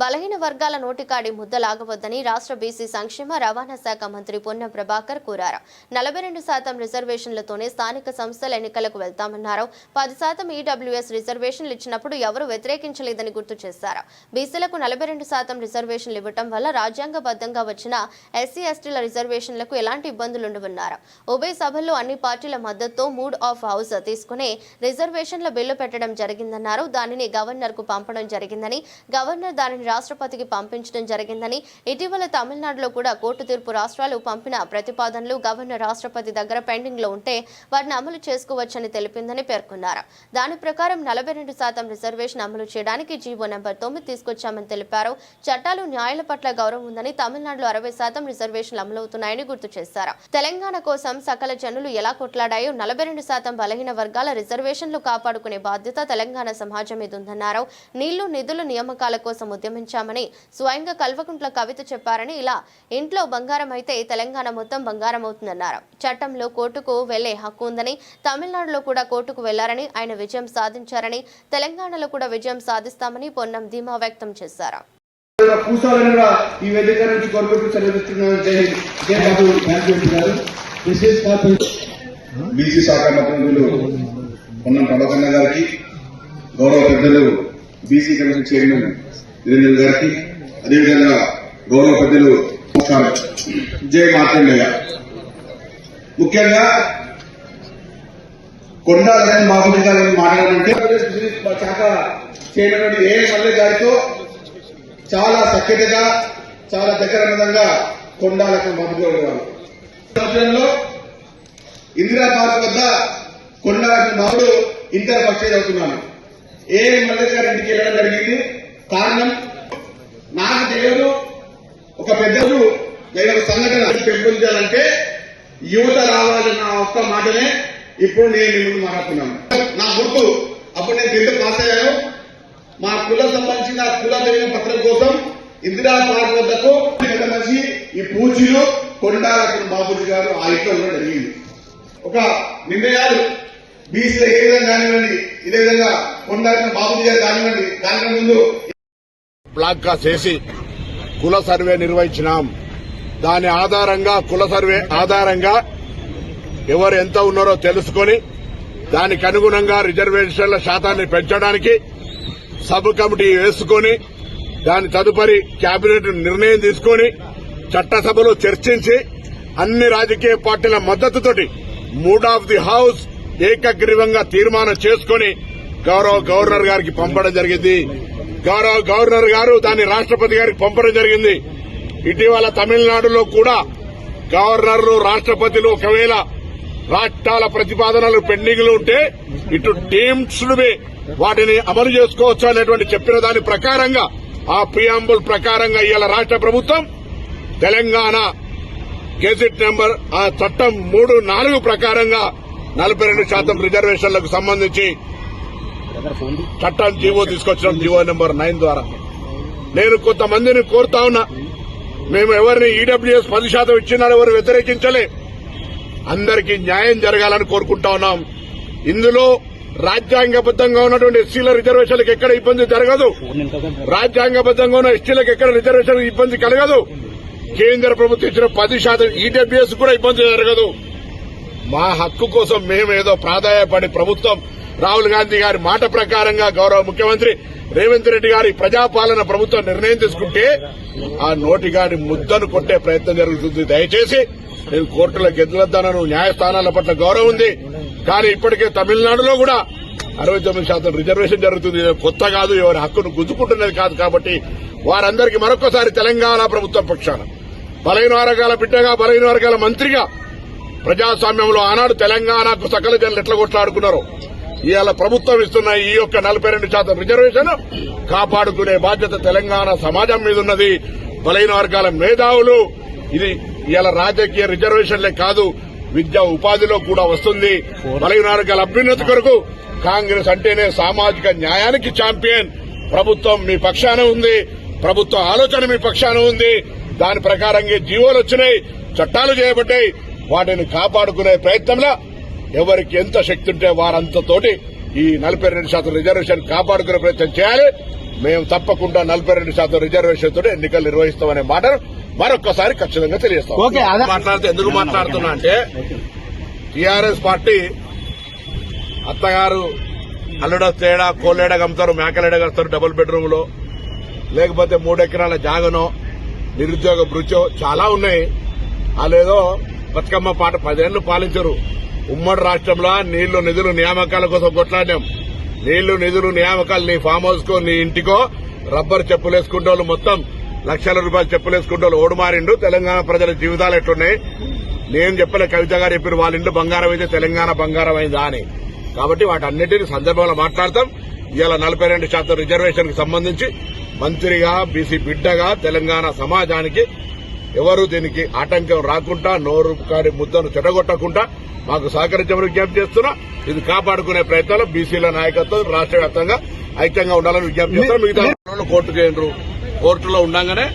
బలహీన వర్గాల నోటికాడి ముద్దలాగవద్దని రాష్ట్ర బీసీ సంక్షేమ రవాణా శాఖ మంత్రి పొన్నం ప్రభాకర్ కోరారు. నలభై రెండు శాతం రిజర్వేషన్లతోనే స్థానిక సంస్థల ఎన్నికలకు వెళ్తామన్నారు. పది శాతం ఈడబ్ల్యూఎస్ రిజర్వేషన్లు ఇచ్చినప్పుడు ఎవరూ వ్యతిరేకించలేదని గుర్తు చేశారు. బీసీలకు నలభై రెండు శాతం రిజర్వేషన్లు ఇవ్వటం వల్ల రాజ్యాంగబద్ధంగా వచ్చిన ఎస్సీ ఎస్టీల రిజర్వేషన్లకు ఎలాంటి ఇబ్బందులు ఉండవన్నారు. ఉభయ సభల్లో అన్ని పార్టీల మద్దతుతో మూడ్ ఆఫ్ హౌస్ తీసుకుని రిజర్వేషన్ల బిల్లు పెట్టడం జరిగిందన్నారు. దానిని గవర్నర్కు పంపడం జరిగిందని గవర్నర్ దానిని రాష్ట్రపతికి పంపించడం జరిగిందని ఇటీవల తమిళనాడులో కూడా కోర్టు తీర్పు రాష్ట్రాలు పంపిన ప్రతిపాదనలు గవర్నర్ రాష్ట్రపతి దగ్గర పెండింగ్లో ఉంటే వాటిని అమలు చేసుకోవచ్చని తెలిపిందని పేర్కొన్నారు. దాని ప్రకారం నలభై రెండు శాతం రిజర్వేషన్ అమలు చేయడానికి జీవో నెంబర్ తొమ్మిది తీసుకొచ్చామని తెలిపారు. చట్టాలు న్యాయాల పట్ల గౌరవం ఉందని తమిళనాడులో అరవై శాతం రిజర్వేషన్లు అమలవుతున్నాయని గుర్తు చేశారు. తెలంగాణ కోసం సకల జనులు ఎలా కొట్లాడాయో నలభై రెండు శాతం బలహీన వర్గాల రిజర్వేషన్లు కాపాడుకునే బాధ్యత తెలంగాణ సమాజం మీద ఉందన్నారు. నీళ్ళు నిధులు నియామకాల కోసం ఉద్యమించామని స్వయంగా కల్వకుంట్ల కవిత చెప్పారని ఇలా ఇంట్లో బంగారం అయితే తెలంగాణ మొత్తం బంగారం అవుతుందన్నారు. చట్టంలో కోర్టుకు వెళ్ళే హక్కు ఉందని తమిళనాడులో కూడా కోర్టుకు వెళ్ళారని ఆయన విజయం సాధించారని తెలంగాణలో కూడా విజయం సాధిస్తామని పొన్నం ధీమా వ్యక్తం చేశారు. ఈ వేదిక నుంచి బీసీ శాఖ ప్రతినిధులు పొన్నం గారికి గౌరవ పెద్దలు బీసీ కమిషన్ చైర్మన్ వీరేంద్ర గారికి అదేవిధంగా గౌరవ పెద్దలు నమస్కారం. జై మార్కండయ్య ముఖ్యంగా కొండాలని మామూలు గారిని మాట్లాడాలంటే శాఖ చైర్మన్ ఏ. మల్లె గారితో చాలా సఖ్యతగా చాలా దగ్గర విధంగా కొండాలకు మద్దతుగా ఉండేవారు సంవత్సరంలో ఇందిరా పార్క్ వద్ద కొండాలకు మామూలు ఇంటర్ ఫస్ట్ ఇయర్ అవుతున్నాను. ఏ. మల్లె గారి ఇంటికి వెళ్ళడం జరిగింది? కారణం నాకు తెలియదు ఒక పెద్దలు నేను ఒక సంఘటన పెంపొందించాలంటే యువత రావాలన్న ఒక్క మాటనే ఇప్పుడు నేను మీ ముందు మాట్లాడుతున్నాను. నా గుర్తు అప్పుడు నేను టెన్త్ పాస్ అయ్యాను. మా కుల సంబంధించిన కుల తెలియని పత్రం కోసం ఇందిరా పార్క్ వద్దకు పెద్ద ఈ పూజలు కొండాలక్కడ బాబుజీ గారు ఆ ఇంట్లో ఉండడం జరిగింది. ఒక నిర్ణయాలు బీసీలో ఏ విధంగా కానివ్వండి ఇదే విధంగా కొండాలక్కడ బాబుజీ గారు కానివ్వండి దానికంటే ముందు బ్లాక్గా చేసి కుల సర్వే నిర్వహించినాం. దాని ఆధారంగా కుల సర్వే ఆధారంగా ఎవరు ఎంత ఉన్నారో తెలుసుకొని దానికి అనుగుణంగా రిజర్వేషన్ల శాతాన్ని పెంచడానికి సబ్ కమిటీ వేసుకొని దాని తదుపరి కేబినెట్ నిర్ణయం తీసుకొని చట్టసభలో చర్చించి అన్ని రాజకీయ పార్టీల మద్దతుతోటి మూడ్ ఆఫ్ ది హౌస్ ఏకగ్రీవంగా తీర్మానం చేసుకొని గౌరవ గవర్నర్ గారికి పంపడం జరిగింది. గౌరవ గవర్నర్ గారు దాన్ని రాష్ట్రపతి గారికి పంపడం జరిగింది. ఇటీవల తమిళనాడులో కూడా గవర్నర్లు రాష్ట్రపతిలు ఒకవేళ రాష్ట్రాల ప్రతిపాదనలు పెండింగ్లు ఉంటే ఇటు టీమ్స్ వాటిని అమలు చేసుకోవచ్చు అనేటువంటి చెప్పిన దాని ప్రకారంగా ఆ ప్రియాంబుల్ ప్రకారంగా ఇవాళ రాష్ట్ర ప్రభుత్వం. తెలంగాణ గెజిట్ నెంబర్ ఆ చట్టం మూడు నాలుగు ప్రకారంగా నలభై రెండు శాతం రిజర్వేషన్లకు సంబంధించి చట్టం జీవో తీసుకొచ్చడం జీవో నెంబర్ నైన్ ద్వారా. నేను కొంతమందిని కోరుతా ఉన్నా. మేము ఎవరిని ఈడబ్ల్యూఎస్ పది శాతం ఇచ్చినారో ఎవరు వ్యతిరేకించలే. అందరికీ న్యాయం జరగాలని కోరుకుంటా ఉన్నాం. ఇందులో రాజ్యాంగబద్దంగా ఉన్నటువంటి ఎస్సీల రిజర్వేషన్లకు ఎక్కడ ఇబ్బంది జరగదు. రాజ్యాంగబద్దంగా ఉన్న ఎస్టీలకు ఎక్కడ రిజర్వేషన్ ఇబ్బంది కలగదు. కేంద్ర ప్రభుత్వం ఇచ్చిన పది శాతం ఈడబ్ల్యూఎస్ కూడా ఇబ్బంది జరగదు. మా హక్కు కోసం మేమేదో ప్రాధాయపడి ప్రభుత్వం రాహుల్ గాంధీ గారి మాట ప్రకారంగా గౌరవ ముఖ్యమంత్రి రేవంత్ రెడ్డి గారి ప్రజాపాలన ప్రభుత్వం నిర్ణయం తీసుకుంటే ఆ నోటిగాడి ముద్దను కొట్టే ప్రయత్నం జరుగుతుంది. దయచేసి నేను కోర్టులో గెదలద్దనను న్యాయస్థానాల పట్ల గౌరవం ఉంది. కానీ ఇప్పటికే తమిళనాడులో కూడా అరవై తొమ్మిది శాతం రిజర్వేషన్ జరుగుతుంది. కొత్త కాదు ఎవరి హక్కును గుంజుకుంటున్నది కాదు కాబట్టి వారందరికీ మరొకసారి తెలంగాణ ప్రభుత్వం పక్షాన. బలహీన వర్గాల బిడ్డగా బలహీన వర్గాల మంత్రిగా ప్రజాస్వామ్యంలో ఆనాడు తెలంగాణకు సకల జనులు ఎట్లా కొట్లాడుకున్నారో ఇవాళ ప్రభుత్వం ఇస్తున్న ఈ యొక్క నలభై రెండు శాతం రిజర్వేషన్ కాపాడుకునే బాధ్యత తెలంగాణ సమాజం మీద ఉన్నది. బలైన వర్గాల మేధావులు. ఇది ఇవాళ రాజకీయ రిజర్వేషన్లే కాదు విద్యా ఉపాధిలో కూడా వస్తుంది. బలైన వర్గాల అభ్యున్నతి కొరకు కాంగ్రెస్ అంటేనే సామాజిక న్యాయానికి ఛాంపియన్. ప్రభుత్వం మీ పక్షాన ఉంది. ప్రభుత్వ ఆలోచన మీ పక్షాన ఉంది. దాని ప్రకారంగా జీవోలు వచ్చినాయి చట్టాలు చేయబడ్డాయి. వాటిని కాపాడుకునే ప్రయత్నంలో ఎవరికి ఎంత శక్తి ఉంటే వారంతతోటి ఈ నలభై రెండు శాతం రిజర్వేషన్ కాపాడుకునే ప్రయత్నం చేయాలి. మేము తప్పకుండా నలభై రెండు శాతం రిజర్వేషన్ తోటి ఎన్నికలు నిర్వహిస్తామనే మాటను మరొక్కసారి ఖచ్చితంగా అదే- మాట్లాడితే ఎందుకు మాట్లాడుతున్నా అంటే టీఆర్ఎస్ పార్టీ అత్తగారు అల్లుడ తేడా కోలేడ గమ్ముతారు మేకలేడ గమ్ముతారు డబుల్ బెడ్రూమ్లో లేకపోతే మూడెకరాల జాగనో నిరుద్యోగ భృచో చాలా ఉన్నాయి. వాళ్ళేదో బతుకమ్మ పాట పదేళ్ళు పాలించరు. ఉమ్మడి రాష్ట్రంలో నీళ్ళు నిధులు నియామకాల కోసం కొట్లాడాం నీళ్ళు నిధులు నియామకాలు నీ ఫామ్ హౌస్ కో నీ ఇంటికో రబ్బర్ చెప్పులేసుకుంటే వాళ్ళు మొత్తం లక్షల రూపాయలు చెప్పులేసుకుంటే వాళ్ళు ఓడుమారిండు. తెలంగాణ ప్రజల జీవితాలు ఎట్లున్నాయి? నేను చెప్పలే కవిత గారు చెప్పిన వాళ్ళ ఇంట్లో బంగారం అయితే తెలంగాణ బంగారం అయిందా అని. కాబట్టి వాటన్నిటిని సందర్భంలో మాట్లాడతాం. ఇవాళ నలభై రెండు శాతం రిజర్వేషన్కు సంబంధించి మంత్రిగా బీసీ బిడ్డగా తెలంగాణ సమాజానికి ఎవరు దీనికి ఆటంకం రాకుండా నోరు కాడి ముద్దను చెడగొట్టకుండా మాకు సహకరించమని విజ్ఞప్తి చేస్తున్నా. ఇది కాపాడుకునే ప్రయత్నంలో బీసీల నాయకత్వం రాష్ట్ర వ్యాప్తంగా ఐక్యంగా ఉండాలని విజ్ఞప్తి చేస్తున్నా. మిగతా వాళ్ళు కోర్టుకు ఏండ్రు కోర్టులో ఉండగానే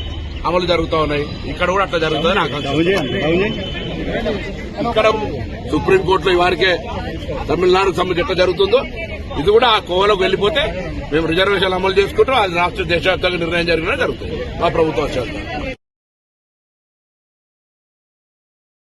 అమలు జరుగుతా ఉన్నాయి. ఇక్కడ కూడా అట్లా జరుగుతుందని ఆకాంక్ష ఇక్కడ సుప్రీంకోర్టులో ఇవారికే తమిళనాడుకు సంబంధించి ఎట్లా జరుగుతుందో ఇది కూడా ఆ కోవలోకి వెళ్ళిపోతే మేము రిజర్వేషన్లు అమలు చేసుకుంటాం. అది రాష్ట్ర దేశవ్యాప్తంగా నిర్ణయం జరిగినా జరుగుతుంది. మా ప్రభుత్వం వచ్చేస్తాం